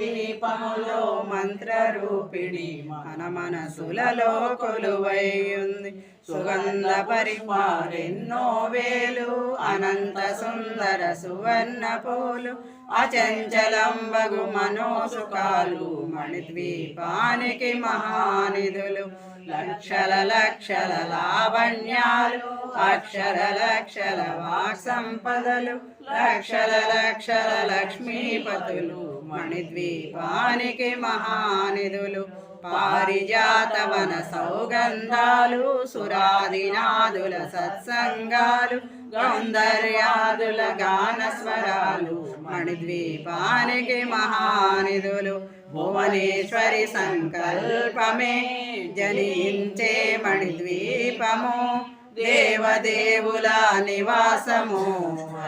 దీపములో మంత్రరూపిణి. మన మనసులలో కొలువై ఉంది సుగంధ పరిమారెన్నో వేలు అనంత సుందర సువర్ణ పూలు అచంచలంబగు మనోసుకాలు మణిద్వీపానికి మహానిధులు లక్షల లక్షల లావణ్యాలు అక్షర లక్షల వాక్ సంపదలు లక్షల లక్షల లక్ష్మీపతులు. మణిద్వీపానికి మహానిధులు పారిజాతవన సౌగంధాలు సురాదినాదుల సత్సంగాలు గౌందర్యాదుల గానస్వరాలు మణిద్వీపానికి మహానిధులు భువనేశ్వరి సంకల్పమే జనించే మణిద్వీపము. దేవదేవుల నివాసము.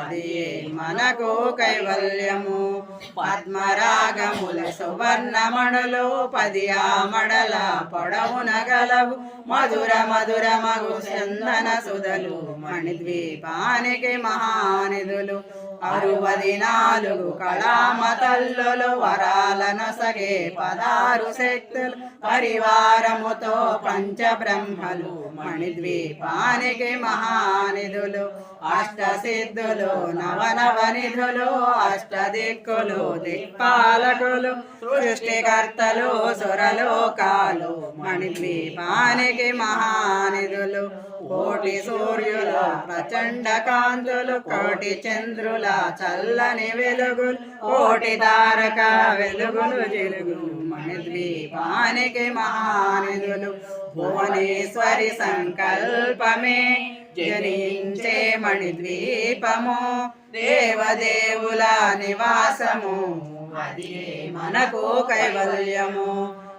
అది మనకు కైవల్యము. పద్మరాగముల సువర్ణమణులు పది ఆమడల పొడవున గలవు. మధుర మధుర మగు చందన సుధలు మణిద్వీపానికి మహానిధులు. అరువది నాలుగు కళామతల్లులు వరాలను సగే పదారు శక్తులు పరివారముతో పంచబ్రహ్మలు మణిద్వీపానికి మహానిధులు. అష్టసిద్ధులు నవనవనిధులు అష్టదిక్కులు దిక్పాలకులు సృష్టికర్తలు సురలోకాలు మణిద్వీపానికి మహానిధులు కోటి సూర్యుల ప్రచండ కాంతులు కోటి చంద్రుల చల్లని వెలుగులు కోటి తారక వెలుగులు జిలుగులు మణిద్వీపానికి మహానిధులు భువనేశ్వరి సంకల్పమే జనించే మణిద్వీపము దేవదేవుల నివాసము అది మనకు కైవల్యము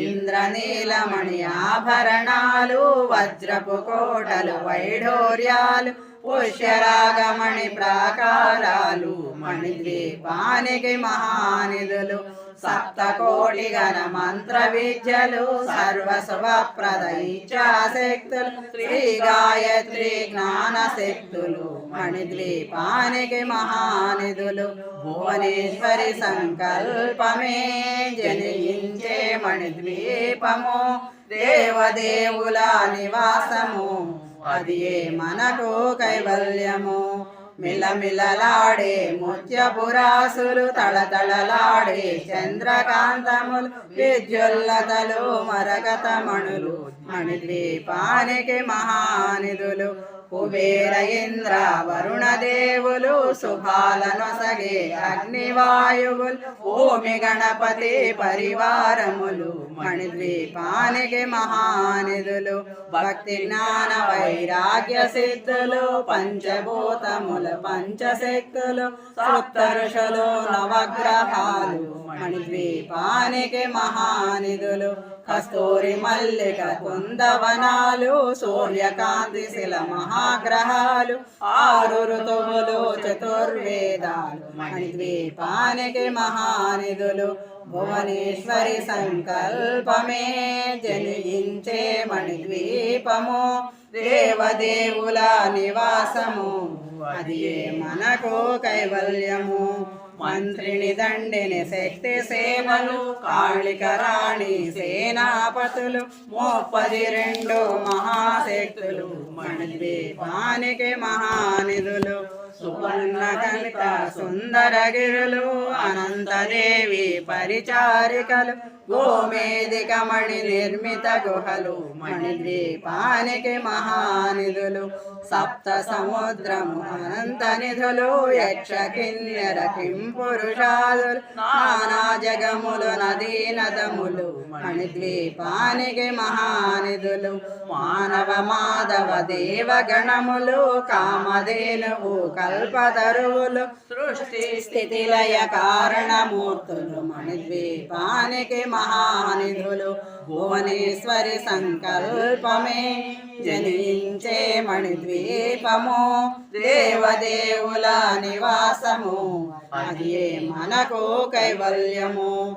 ఇంద్రనీలమణి ఆభరణాలు వజ్రపు కోటలు వైఢోర్యాలు పుష్యరాగమణి ప్రాకారాలు మణిద్వీపానికి మహానిధులు సప్తకోటి గణ మంత్ర విద్యలు సర్వస్వ ఇచ్చాశక్తులు శ్రీ గాయత్రి జ్ఞాన శక్తులు మణిద్వీపానికి మహానిధులు. భువనేశ్వరి సంకల్పమే జనించే మణిద్వీపము. దేవదేవుల నివాసము. అది మనకు కైవల్యము? మిలమిలలాడే ముత్యపురాసులు తళతళలాడే చంద్రకాంతములు విద్యుల్లతలు మరకతమణులు మణిద్వీపానికి మహానిధులు. కుబేర ఇంద్ర వరుణ దేవులు శుభాలనొసగే అగ్నివాయువులు భూమి గణపతి పరివారములు మణిద్వీపానికి మహానిధులు భక్తి జ్ఞాన వైరాగ్య సిద్ధులు పంచభూతములు పంచశక్తులు సప్త ఋషులు నవగ్రహాలు మణిద్వీపానికి మహానిధులు కస్తూరి మల్లిక కుందవనాలు సూర్యకాంతి శిల మహాగ్రహాలు ఆరు ఋతువులు చతుర్వేదాలు మణిద్వీపానికి మహానిధులు భువనేశ్వరి సంకల్పమే జనించే మణిద్వీపము దేవదేవుల నివాసము అది మనకు కైవల్యము. మంత్రిని దండిని శక్తి సేవలు కాళిక రాణి సేనాపతులు ముప్పది రెండు మహాశక్తులు మణిద్వీపానికి మహానిధులు. సువర్ణ కవిత సుందరగిరులు అనంతదేవి పరిచారికలు గోమేదికమణి నిర్మిత గుహలు మణిద్వీపానికి మహానిధులు సప్త సముద్రము అనంత నిధులు యక్ష కిన్నెర కిం పురుషాదులు నానా జగములు నదీ నదములు మణిద్వీపానికి మహానిధులు మానవ మాధవ దేవ గణములు కామధేనువు కల కల్పతరువులు సృష్టి స్థితి లయ కారణమూర్తులు మణిద్వీపానికి మహానిధులు భువనేశ్వరి సంకల్పమే. జనించే మణిద్వీపము దేవదేవుల నివాసము. అది మనకు కైవల్యము.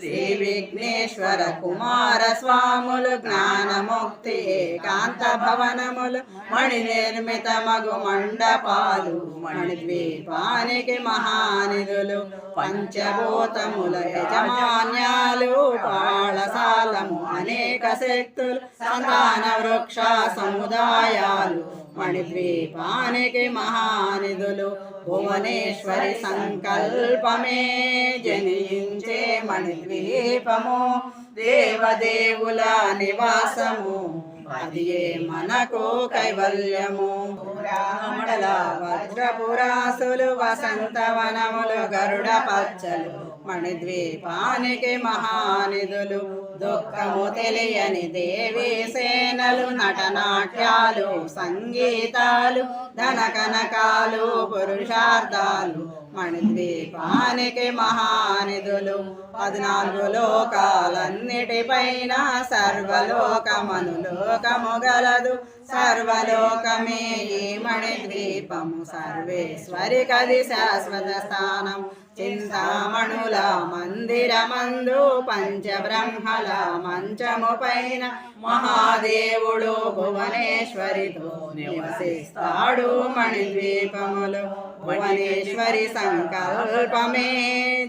శ్రీ విఘ్నేశ్వర కుమార స్వాములు జ్ఞానముక్తి ఏకాంత భవనములు మణి నిర్మిత మగు మండపాలు మణిద్వీపానికి మహానిధులు పంచభూతముల యజమాన్యాలు పాళసాలము అనేక శక్తులు సంతాన వృక్ష సముదాయాలు మణిద్వీపానికి మహానిధులు భువనేశ్వరి సంకల్పమే జనించే మణిద్వీపము దేవదేవుల నివాసము. అది మనకు కైవల్యము. మండల వజ్రపురాసులు వసంతవనములు గరుడ పచ్చలు మణిద్వీపానికి మహానిధులు. దుఃఖము తెలియని దేవి సేనలు నటనాట్యాలు సంగీతాలు ధన కనకాలు పురుషార్థాలు మణిద్వీపానికి మహానిధులు. పద్నాలుగు లోకాలన్నిటిపైన సర్వలోకమను లోకము గలదు. సర్వలోకమే ఈ మణిద్వీపము. సర్వేశ్వరి కది శాశ్వత స్థానం. చింతామణుల మందిరమందు పంచబ్రహ్మల మంచము పైన మహాదేవుడు భువనేశ్వరితో నివసిస్తాడు మణిద్వీపములు. భువనేశ్వరి సంకల్పమే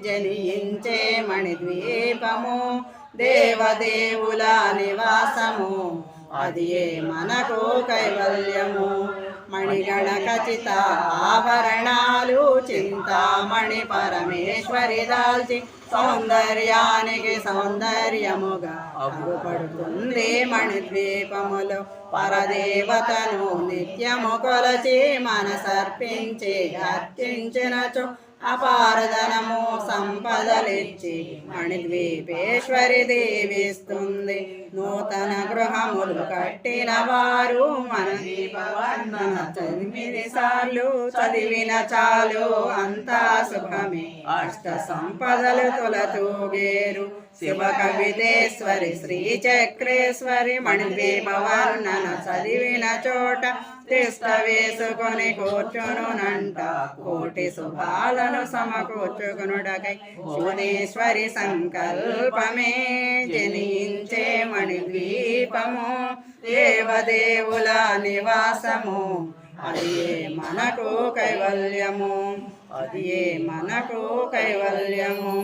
జనించే మణిద్వీపము. దేవదేవుల నివాసము అది మనకు కైవల్యము. మణిగణ ఖచ్చిత ఆభరణాలు చింతామణి పరమేశ్వరి దాల్చి సౌందర్యానికి సౌందర్యముగా అగుపడుతుంది మణిద్వీపములు పరదేవతను నిత్యము కొలచి మనసర్పించి అర్చించినచు అపారధనము సంపదలిచ్చి మణిద్వీపేశ్వరి దేవిస్తుంది. నూతన గృహములు కట్టిన వారు మన దీపవర్ణన తొమ్మిది సార్లు చదివిన చాలు. అంతా సుఖమే. అష్ట సంపదలు తులతూగేరు శివ కవితేశ్వరి శ్రీ చక్రేశ్వరి మణిద్వీపవర్ణన చదివిన చోట తిష్ట వేసుకొని కూర్చునునంట. కోటి శుభాలను సమకూర్చుకునుడకై భువనేశ్వరి సంకల్పమే జనించే మణిద్వీపము దేవదేవుల నివాసము. అది మనకు కైవల్యము అది మనకు కైవల్యము.